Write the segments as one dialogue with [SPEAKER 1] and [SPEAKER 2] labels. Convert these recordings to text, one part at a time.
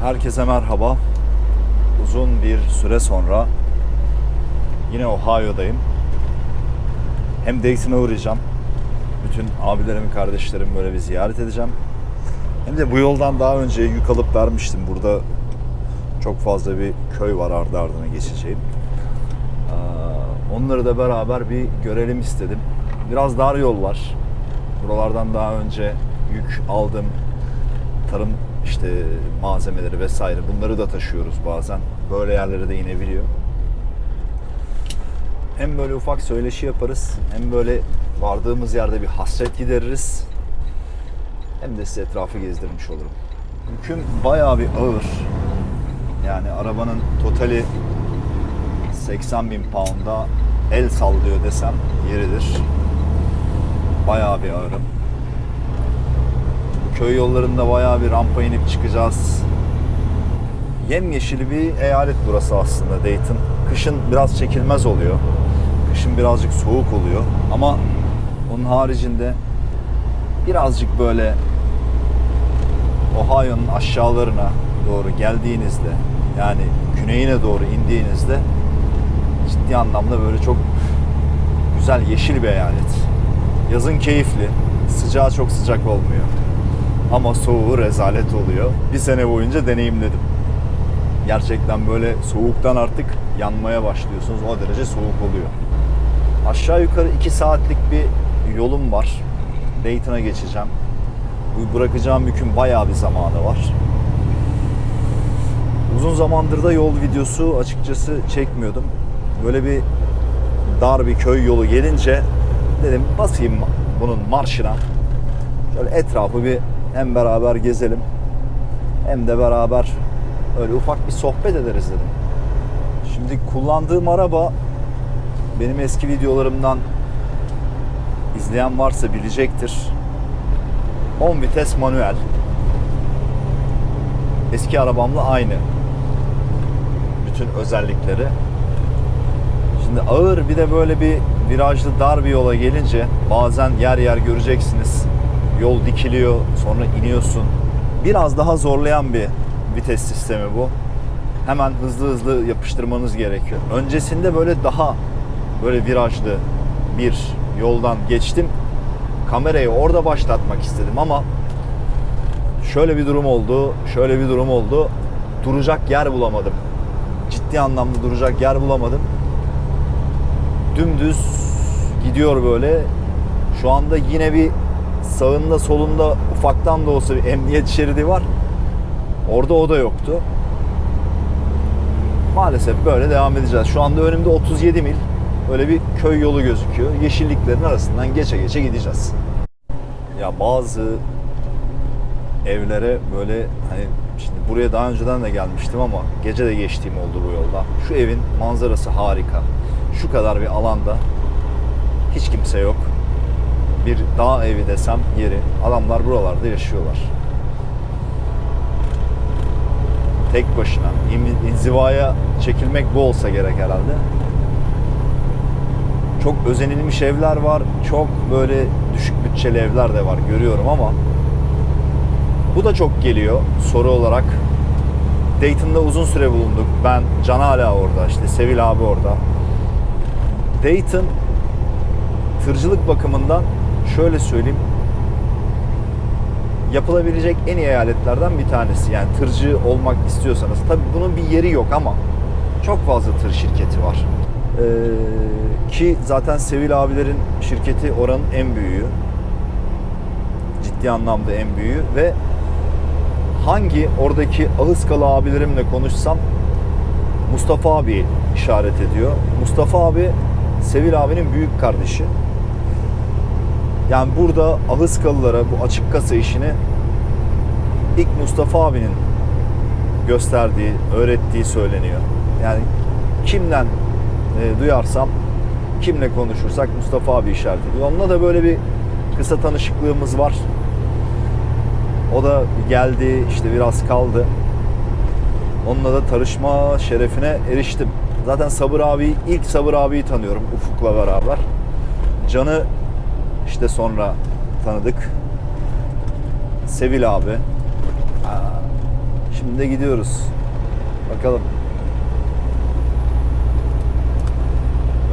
[SPEAKER 1] Herkese merhaba. Uzun bir süre sonra yine Ohio'dayım. Hem Dayton'a uğrayacağım. Bütün abilerimi, kardeşlerimi böyle bir ziyaret edeceğim. Hem de bu yoldan daha önce yük alıp vermiştim. Burada çok fazla bir köy var ardı ardına geçeceğim. Ee, Onları da beraber bir görelim istedim. Biraz dar yol var. Buralardan daha önce yük aldım. Tarım işte malzemeleri vesaire bunları da taşıyoruz bazen. Böyle yerlere de inebiliyor. Hem böyle ufak söyleşi yaparız hem böyle vardığımız yerde bir hasret gideririz. Hem de size etrafı gezdirmiş olurum. Yüküm bayağı bir ağır. Yani arabanın totali 80 bin pound'a el sallıyor desem yeridir. Bayağı bir ağırım. Köy yollarında bayağı bir rampa inip çıkacağız. Yemyeşil bir eyalet burası aslında Dayton. Kışın biraz çekilmez oluyor. Kışın birazcık soğuk oluyor. Ama onun haricinde birazcık böyle Ohio'nun aşağılarına doğru geldiğinizde yani güneyine doğru indiğinizde ciddi anlamda böyle çok güzel yeşil bir eyalet. Yazın keyifli, sıcağı çok sıcak olmuyor. Ama soğuğu rezalet oluyor. Bir sene boyunca deneyimledim. Gerçekten böyle soğuktan artık yanmaya başlıyorsunuz. O derece soğuk oluyor. Aşağı yukarı 2 saatlik bir yolum var. Dayton'a geçeceğim. Bu bırakacağım yükün bayağı bir zamanı var. Uzun zamandır da yol videosu açıkçası çekmiyordum. Böyle bir dar bir köy yolu gelince dedim basayım bunun marşına. Şöyle etrafı bir hem beraber gezelim hem de beraber öyle ufak bir sohbet ederiz dedim. Şimdi kullandığım araba benim eski videolarımdan izleyen varsa bilecektir. 10 vites manuel. Eski arabamla aynı. Bütün özellikleri. Şimdi ağır bir de böyle bir virajlı dar bir yola gelince bazen yer yer göreceksiniz. Yol dikiliyor, sonra iniyorsun. Biraz daha zorlayan bir vites sistemi bu. Hemen hızlı hızlı yapıştırmanız gerekiyor. Öncesinde böyle daha böyle virajlı bir yoldan geçtim. Kamerayı orada başlatmak istedim ama şöyle bir durum oldu, şöyle bir durum oldu. Duracak yer bulamadım. Ciddi anlamda duracak yer bulamadım dümdüz gidiyor böyle. Şu anda yine bir sağında solunda ufaktan da olsa bir emniyet şeridi var. Orada o da yoktu. Maalesef böyle devam edeceğiz. Şu anda önümde 37 mil öyle bir köy yolu gözüküyor. Yeşilliklerin arasından geçe geçe gideceğiz. Ya bazı evlere böyle hani şimdi buraya daha önceden de gelmiştim ama gece de geçtiğim oldu bu yolda. Şu evin manzarası harika. Şu kadar bir alanda hiç kimse yok. Bir dağ evi desem yeri. Adamlar buralarda yaşıyorlar. Tek başına. İn- inzivaya çekilmek bu olsa gerek herhalde. Çok özenilmiş evler var. Çok böyle düşük bütçeli evler de var görüyorum ama bu da çok geliyor soru olarak. Dayton'da uzun süre bulunduk. Ben Can hala orada, işte Sevil abi orada. Dayton tırcılık bakımından şöyle söyleyeyim yapılabilecek en iyi eyaletlerden bir tanesi. Yani tırcı olmak istiyorsanız tabii bunun bir yeri yok ama çok fazla tır şirketi var. Ee, ki zaten Sevil abilerin şirketi oranın en büyüğü. Ciddi anlamda en büyüğü ve hangi oradaki Ahıskalı abilerimle konuşsam Mustafa abi işaret ediyor. Mustafa abi Sevil abinin büyük kardeşi. Yani burada Ahıskalılara bu açık kasa işini ilk Mustafa abinin gösterdiği, öğrettiği söyleniyor. Yani kimden e, duyarsam, kimle konuşursak Mustafa abi işaret ediyor. Onunla da böyle bir kısa tanışıklığımız var. O da geldi, işte biraz kaldı. Onunla da tanışma şerefine eriştim. Zaten Sabır abi, ilk Sabır abiyi tanıyorum Ufuk'la beraber. Can'ı işte sonra tanıdık. Sevil abi. Şimdi de gidiyoruz. Bakalım.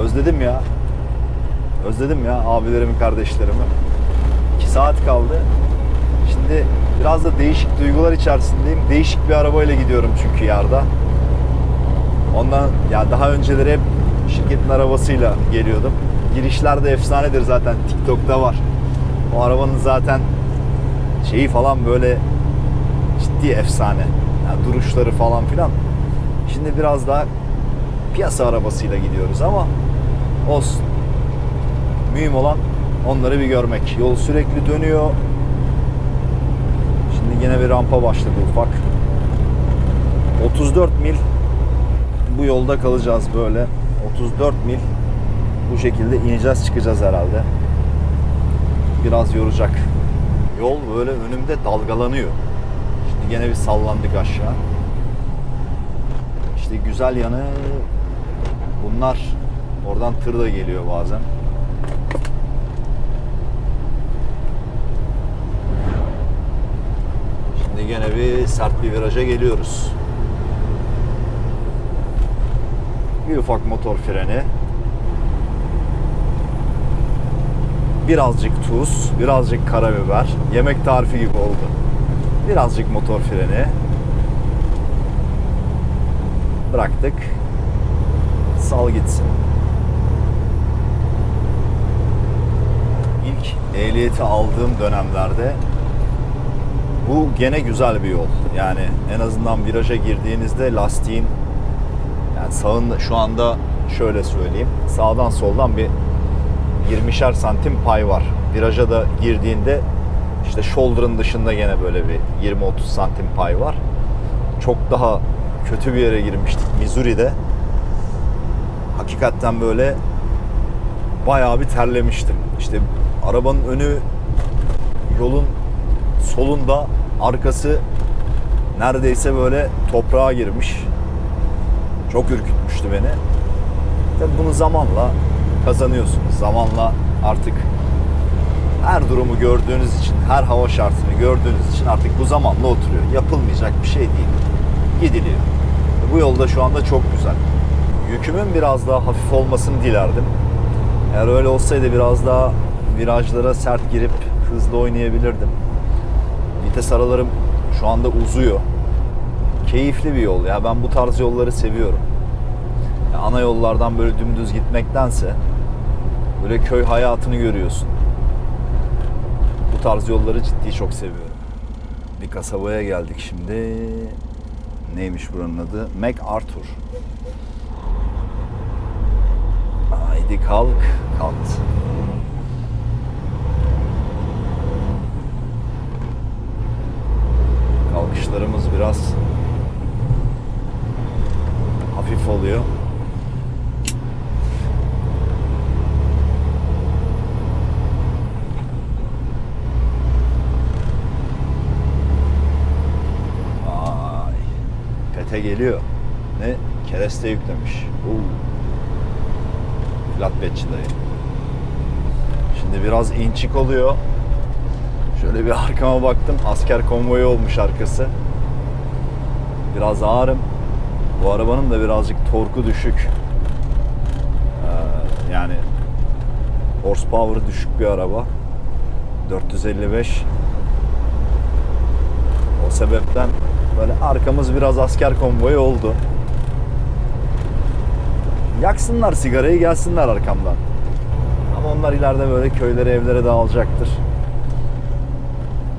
[SPEAKER 1] Özledim ya. Özledim ya abilerimi, kardeşlerimi. 2 saat kaldı. Şimdi biraz da değişik duygular içerisindeyim. Değişik bir arabayla gidiyorum çünkü yarda. Ondan ya daha önceleri hep şirketin arabasıyla geliyordum. Girişler de efsanedir zaten. TikTok'ta var. O arabanın zaten şeyi falan böyle ciddi efsane. Yani duruşları falan filan. Şimdi biraz daha piyasa arabasıyla gidiyoruz ama olsun. Mühim olan onları bir görmek. Yol sürekli dönüyor. Şimdi yine bir rampa başladı ufak. 34 mil bu yolda kalacağız böyle. 34 mil bu şekilde ineceğiz çıkacağız herhalde. Biraz yoracak. Yol böyle önümde dalgalanıyor. Şimdi gene bir sallandık aşağı. İşte güzel yanı bunlar oradan tır da geliyor bazen. Şimdi gene bir sert bir viraja geliyoruz. Bir ufak motor freni. Birazcık tuz, birazcık karabiber. Yemek tarifi gibi oldu. Birazcık motor freni. Bıraktık. Sal gitsin. İlk ehliyeti aldığım dönemlerde bu gene güzel bir yol. Yani en azından viraja girdiğinizde lastiğin yani sağında şu anda şöyle söyleyeyim. Sağdan soldan bir 20'şer santim pay var. Viraja da girdiğinde işte shoulder'ın dışında gene böyle bir 20-30 santim pay var. Çok daha kötü bir yere girmiştik Missouri'de. Hakikaten böyle bayağı bir terlemiştim. İşte arabanın önü yolun solunda arkası neredeyse böyle toprağa girmiş. Çok ürkütmüştü beni. Tabi bunu zamanla kazanıyorsunuz. Zamanla artık her durumu gördüğünüz için, her hava şartını gördüğünüz için artık bu zamanla oturuyor. Yapılmayacak bir şey değil. Gidiliyor. Bu yolda şu anda çok güzel. Yükümün biraz daha hafif olmasını dilerdim. Eğer öyle olsaydı biraz daha virajlara sert girip hızlı oynayabilirdim. Vites aralarım şu anda uzuyor. Keyifli bir yol ya. Ben bu tarz yolları seviyorum. Ya ana yollardan böyle dümdüz gitmektense böyle köy hayatını görüyorsun. Bu tarz yolları ciddi çok seviyorum. Bir kasabaya geldik şimdi. Neymiş buranın adı? MacArthur. Haydi kalk. Kalktı. Kalkışlarımız biraz hafif oluyor. Pete geliyor. Ne? Kereste yüklemiş. Oo. Flatbedçi dayı. Şimdi biraz inçik oluyor. Şöyle bir arkama baktım. Asker konvoyu olmuş arkası. Biraz ağırım. Bu arabanın da birazcık torku düşük. Ee, yani horsepower düşük bir araba. 455. O sebepten böyle arkamız biraz asker konvoyu oldu. Yaksınlar sigarayı gelsinler arkamdan. Ama onlar ileride böyle köylere evlere dağılacaktır.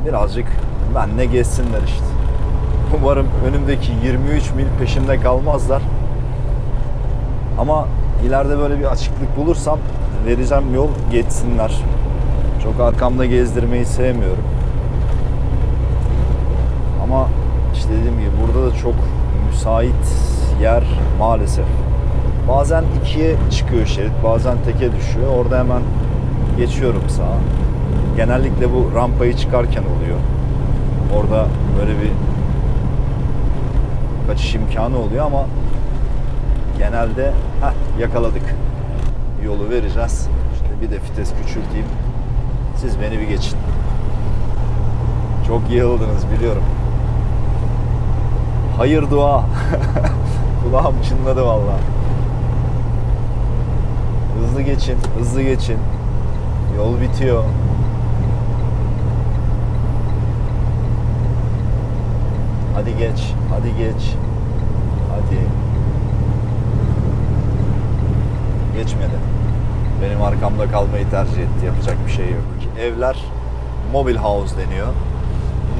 [SPEAKER 1] Birazcık benle gezsinler işte. Umarım önümdeki 23 mil peşimde kalmazlar. Ama ileride böyle bir açıklık bulursam vereceğim yol geçsinler. Çok arkamda gezdirmeyi sevmiyorum. Ama işte dediğim gibi burada da çok müsait yer maalesef. Bazen ikiye çıkıyor şerit, bazen teke düşüyor. Orada hemen geçiyorum sağa. Genellikle bu rampayı çıkarken oluyor. Orada böyle bir kaçış imkanı oluyor ama genelde heh, yakaladık. Yolu vereceğiz. İşte bir de vites küçülteyim. Siz beni bir geçin. Çok yığıldınız biliyorum. Hayır dua. Kulağım çınladı vallahi. Hızlı geçin, hızlı geçin. Yol bitiyor. Hadi geç, hadi geç. Hadi. Geçmedi. Benim arkamda kalmayı tercih etti. Yapacak bir şey yok. Evler mobil house deniyor.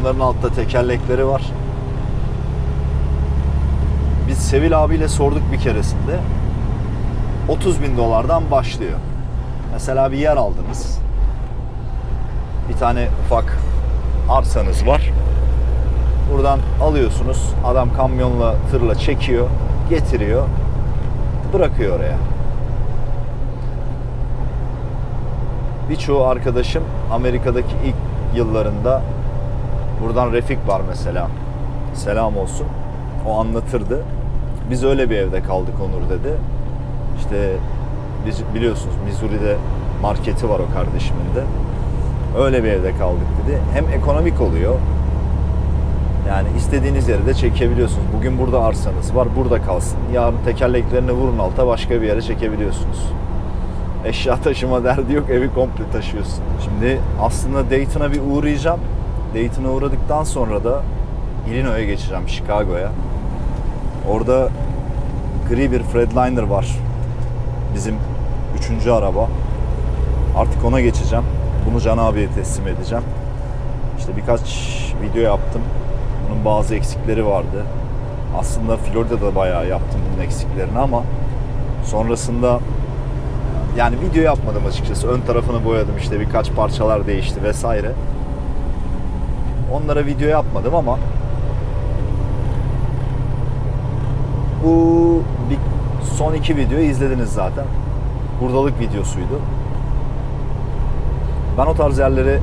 [SPEAKER 1] Bunların altta tekerlekleri var. Biz Sevil abiyle sorduk bir keresinde. 30 bin dolardan başlıyor. Mesela bir yer aldınız. Bir tane ufak arsanız var. Buradan alıyorsunuz. Adam kamyonla, tırla çekiyor, getiriyor, bırakıyor oraya. Birçoğu arkadaşım Amerika'daki ilk yıllarında buradan Refik var mesela. Selam olsun. O anlatırdı. Biz öyle bir evde kaldık Onur dedi. İşte biz biliyorsunuz Missouri'de marketi var o kardeşimin de. Öyle bir evde kaldık dedi. Hem ekonomik oluyor. Yani istediğiniz yere de çekebiliyorsunuz. Bugün burada arsanız var, burada kalsın. Yarın tekerleklerini vurun alta başka bir yere çekebiliyorsunuz. Eşya taşıma derdi yok, evi komple taşıyorsun. Şimdi aslında Dayton'a bir uğrayacağım. Dayton'a uğradıktan sonra da Illinois'a geçeceğim, Chicago'ya. Orada gri bir Fredliner var. Bizim üçüncü araba. Artık ona geçeceğim. Bunu Can abiye teslim edeceğim. İşte birkaç video yaptım. Bunun bazı eksikleri vardı. Aslında Florida'da bayağı yaptım bunun eksiklerini ama sonrasında yani video yapmadım açıkçası. Ön tarafını boyadım işte birkaç parçalar değişti vesaire. Onlara video yapmadım ama bu bir son iki videoyu izlediniz zaten. Buradalık videosuydu. Ben o tarz yerleri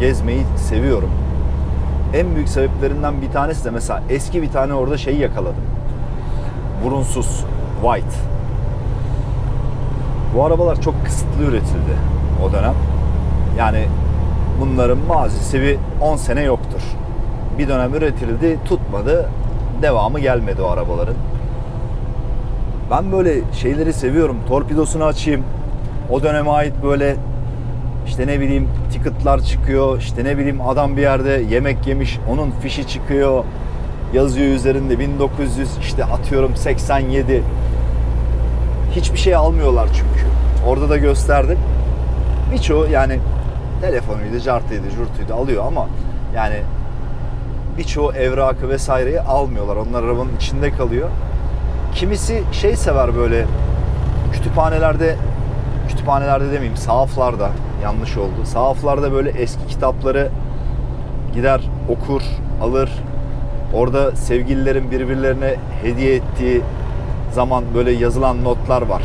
[SPEAKER 1] gezmeyi seviyorum. En büyük sebeplerinden bir tanesi de mesela eski bir tane orada şeyi yakaladım. Burunsuz, white. Bu arabalar çok kısıtlı üretildi o dönem. Yani bunların mazisi bir 10 sene yoktur. Bir dönem üretildi, tutmadı, devamı gelmedi o arabaların. Ben böyle şeyleri seviyorum. Torpidosunu açayım. O döneme ait böyle işte ne bileyim ticketlar çıkıyor. İşte ne bileyim adam bir yerde yemek yemiş. Onun fişi çıkıyor. Yazıyor üzerinde 1900 işte atıyorum 87. Hiçbir şey almıyorlar çünkü. Orada da gösterdim. Birçoğu yani telefonuydu, cartıydı, jurtuydu alıyor ama yani birçoğu evrakı vesaireyi almıyorlar. Onlar arabanın içinde kalıyor. Kimisi şey sever böyle kütüphanelerde kütüphanelerde demeyeyim sahaflarda yanlış oldu. Sahaflarda böyle eski kitapları gider okur, alır. Orada sevgililerin birbirlerine hediye ettiği zaman böyle yazılan notlar var.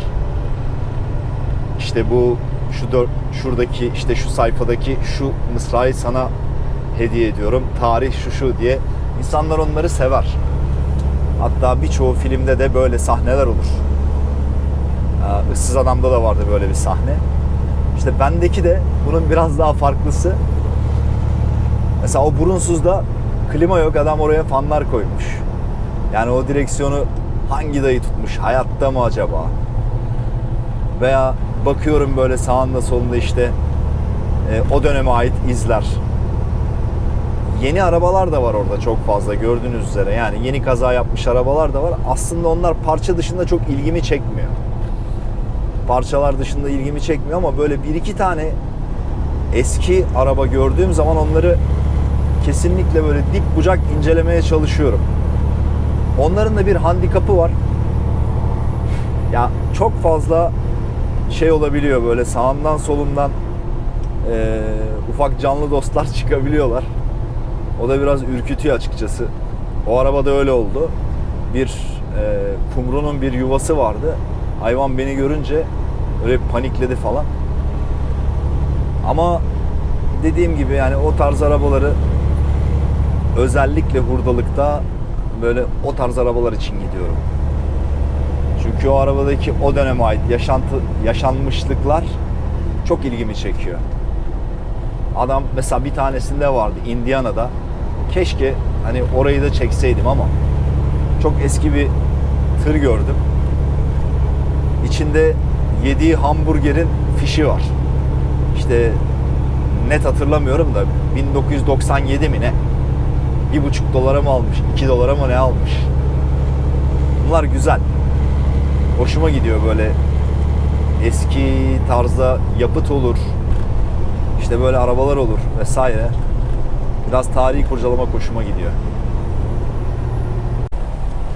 [SPEAKER 1] İşte bu şu dört, şuradaki işte şu sayfadaki şu mısrayı sana hediye ediyorum. Tarih şu şu diye. İnsanlar onları sever. Hatta birçoğu filmde de böyle sahneler olur. Ee, Issız Adam'da da vardı böyle bir sahne. İşte bendeki de bunun biraz daha farklısı. Mesela o burunsuzda klima yok adam oraya fanlar koymuş. Yani o direksiyonu hangi dayı tutmuş? Hayatta mı acaba? Veya bakıyorum böyle sağında solunda işte e, o döneme ait izler. Yeni arabalar da var orada çok fazla gördüğünüz üzere. Yani yeni kaza yapmış arabalar da var. Aslında onlar parça dışında çok ilgimi çekmiyor. Parçalar dışında ilgimi çekmiyor ama böyle bir iki tane eski araba gördüğüm zaman onları kesinlikle böyle dik bucak incelemeye çalışıyorum. Onların da bir handikapı var. Ya çok fazla şey olabiliyor böyle sağından solundan e, ufak canlı dostlar çıkabiliyorlar. O da biraz ürkütüyor açıkçası. O arabada öyle oldu. Bir e, kumrunun bir yuvası vardı. Hayvan beni görünce öyle panikledi falan. Ama dediğim gibi yani o tarz arabaları özellikle hurdalıkta böyle o tarz arabalar için gidiyorum. Çünkü o arabadaki o döneme ait yaşantı yaşanmışlıklar çok ilgimi çekiyor. Adam mesela bir tanesinde vardı Indiana'da. Keşke hani orayı da çekseydim ama çok eski bir tır gördüm. İçinde yediği hamburgerin fişi var. İşte net hatırlamıyorum da 1997 mi ne? Bir buçuk dolara mı almış, iki dolara mı ne almış? Bunlar güzel. Hoşuma gidiyor böyle eski tarzda yapıt olur. İşte böyle arabalar olur vesaire. Biraz tarihi kurcalama hoşuma gidiyor.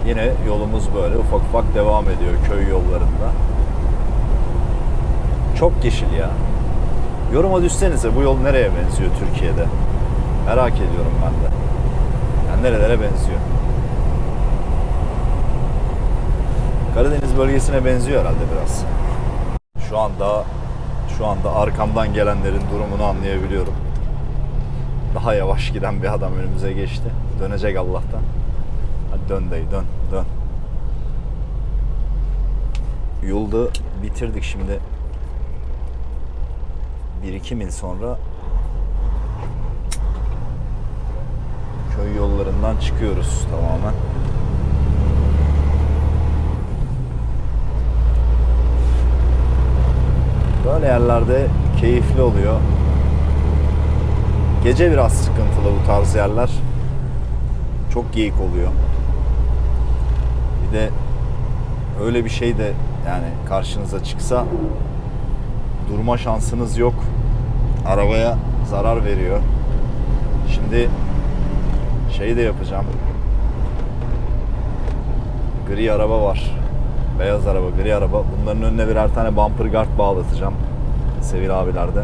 [SPEAKER 1] Yine yolumuz böyle ufak ufak devam ediyor köy yollarında. Çok yeşil ya. Yoruma düşsenize bu yol nereye benziyor Türkiye'de? Merak ediyorum ben de. Yani nerelere benziyor? Karadeniz bölgesine benziyor herhalde biraz. Şu anda şu anda arkamdan gelenlerin durumunu anlayabiliyorum. Daha yavaş giden bir adam önümüze geçti. Dönecek Allah'tan. Hadi dön dayı dön dön. Yolda bitirdik şimdi. 1-2 mil sonra köy yollarından çıkıyoruz tamamen. Böyle yerlerde keyifli oluyor. Gece biraz sıkıntılı bu tarz yerler. Çok geyik oluyor. Bir de öyle bir şey de yani karşınıza çıksa durma şansınız yok. Arabaya zarar veriyor. Şimdi şey de yapacağım. Gri araba var. Beyaz araba, gri araba. Bunların önüne birer tane bumper guard bağlatacağım. Sevil abilerde.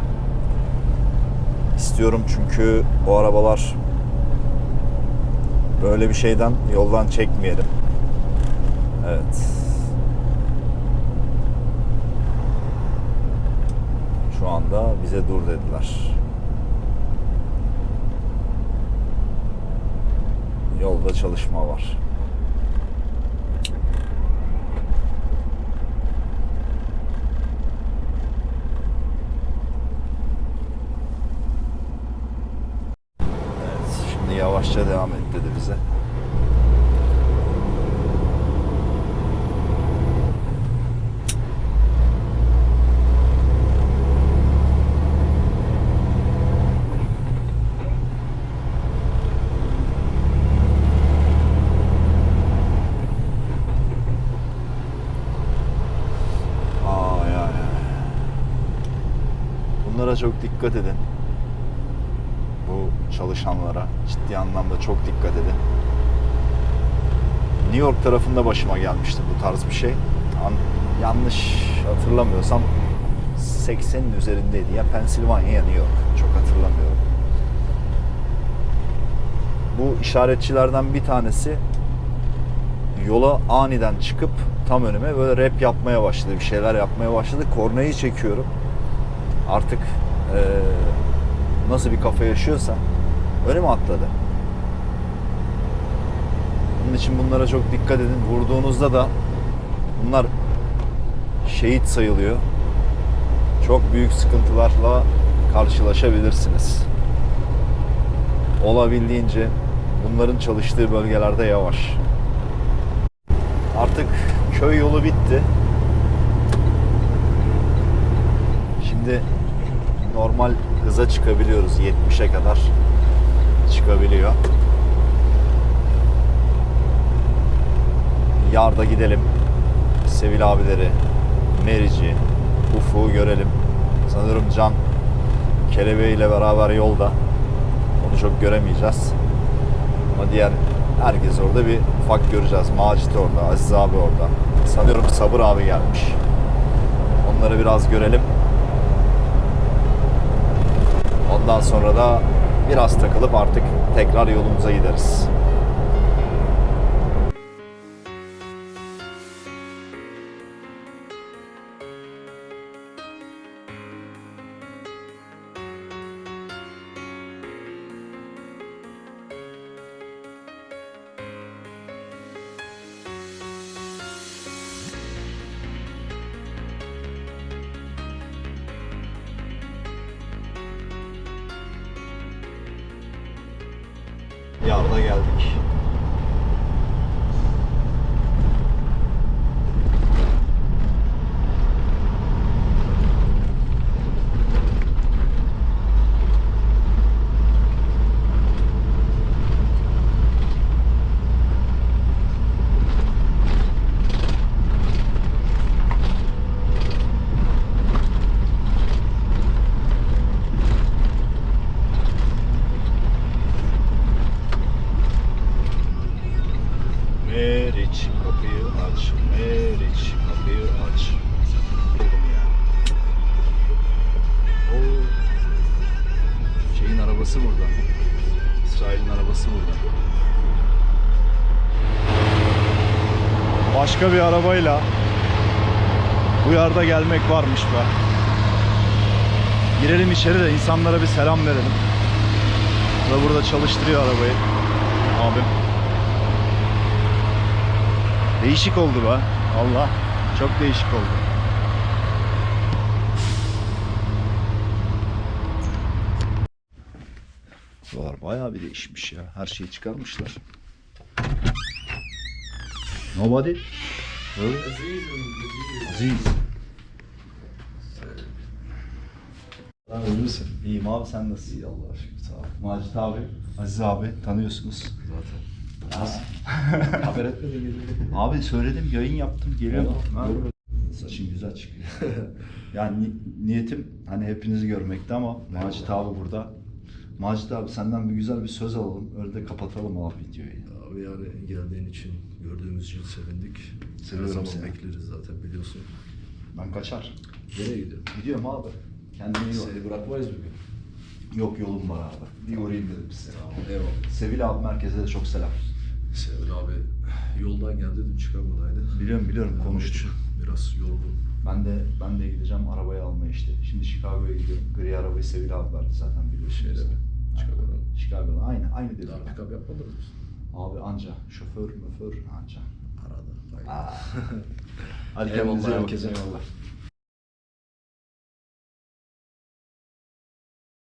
[SPEAKER 1] İstiyorum çünkü bu arabalar böyle bir şeyden yoldan çekmeyelim. Evet. Şu anda bize dur dediler. Yolda çalışma var. Evet, şimdi yavaşça devam et dedi bize. Bunlara çok dikkat edin. Çalışanlara ciddi anlamda çok dikkat edin. New York tarafında başıma gelmişti bu tarz bir şey. An- yanlış hatırlamıyorsam 80'in üzerindeydi. Ya Pennsylvania ya New York. Çok hatırlamıyorum. Bu işaretçilerden bir tanesi yola aniden çıkıp tam önüme böyle rap yapmaya başladı. Bir şeyler yapmaya başladı. Kornayı çekiyorum. Artık eee, nasıl bir kafa yaşıyorsa önüme atladı. Bunun için bunlara çok dikkat edin. Vurduğunuzda da bunlar şehit sayılıyor. Çok büyük sıkıntılarla karşılaşabilirsiniz. Olabildiğince bunların çalıştığı bölgelerde yavaş. Artık köy yolu bitti. Şimdi normal hıza çıkabiliyoruz. 70'e kadar çıkabiliyor. Yarda gidelim. Sevil abileri, Merici, Ufuk'u görelim. Sanırım Can kelebeğiyle beraber yolda. Onu çok göremeyeceğiz. Ama diğer herkes orada bir ufak göreceğiz. Macit orada, Aziz abi orada. Sanıyorum Sabır abi gelmiş. Onları biraz görelim. Ondan sonra da biraz takılıp artık tekrar yolumuza gideriz. Yarda geldik. Başka bir arabayla bu yarda gelmek varmış be. Girelim içeri de insanlara bir selam verelim. Da burada çalıştırıyor arabayı. Abim. Değişik oldu be. Allah. Çok değişik oldu. Buralar bayağı bir değişmiş ya. Her şeyi çıkarmışlar. Nobody? Aziz. Lan ölürsün. İyiyim abi sen nasılsın? İyi Allah'a şükür sağ ol. Macit abi, Aziz abi tanıyorsunuz.
[SPEAKER 2] Zaten. Haber etmedin geliyor.
[SPEAKER 1] Abi söyledim yayın yaptım geliyorum.
[SPEAKER 2] Ha.
[SPEAKER 1] Saçın güzel çıkıyor. yani ni- niyetim hani hepinizi görmekti ama Macit abi burada. Macit abi senden bir güzel bir söz alalım. Öyle de kapatalım abi videoyu.
[SPEAKER 2] Abi yani geldiğin için gördüğümüz için sevindik.
[SPEAKER 1] Seviyorum
[SPEAKER 2] Her zaman
[SPEAKER 1] seni.
[SPEAKER 2] bekleriz zaten biliyorsun.
[SPEAKER 1] Ben kaçar.
[SPEAKER 2] Nereye gidiyorsun?
[SPEAKER 1] Gidiyorum abi. Kendine iyi bak.
[SPEAKER 2] Seni bırakmayız bugün.
[SPEAKER 1] Yok yolum var abi. Bir uğrayayım dedim size.
[SPEAKER 2] Tamam eyvallah.
[SPEAKER 1] Sevil abi merkeze de çok selam.
[SPEAKER 2] Sevil abi yoldan geldi dün Chicago'daydı.
[SPEAKER 1] Biliyorum biliyorum konuştuk.
[SPEAKER 2] Biraz yorgun.
[SPEAKER 1] Ben de ben de gideceğim arabayı almaya işte. Şimdi Chicago'ya gidiyorum. Gri arabayı Sevil abi verdi zaten biliyorsunuz.
[SPEAKER 2] Şeyde mi? Chicago'da.
[SPEAKER 1] Chicago'da aynı aynı dedi.
[SPEAKER 2] Daha pick up yapmadınız mı?
[SPEAKER 1] Abi anca şoför möför anca. Aa. Hadi kendinize iyi bakın. Eyvallah.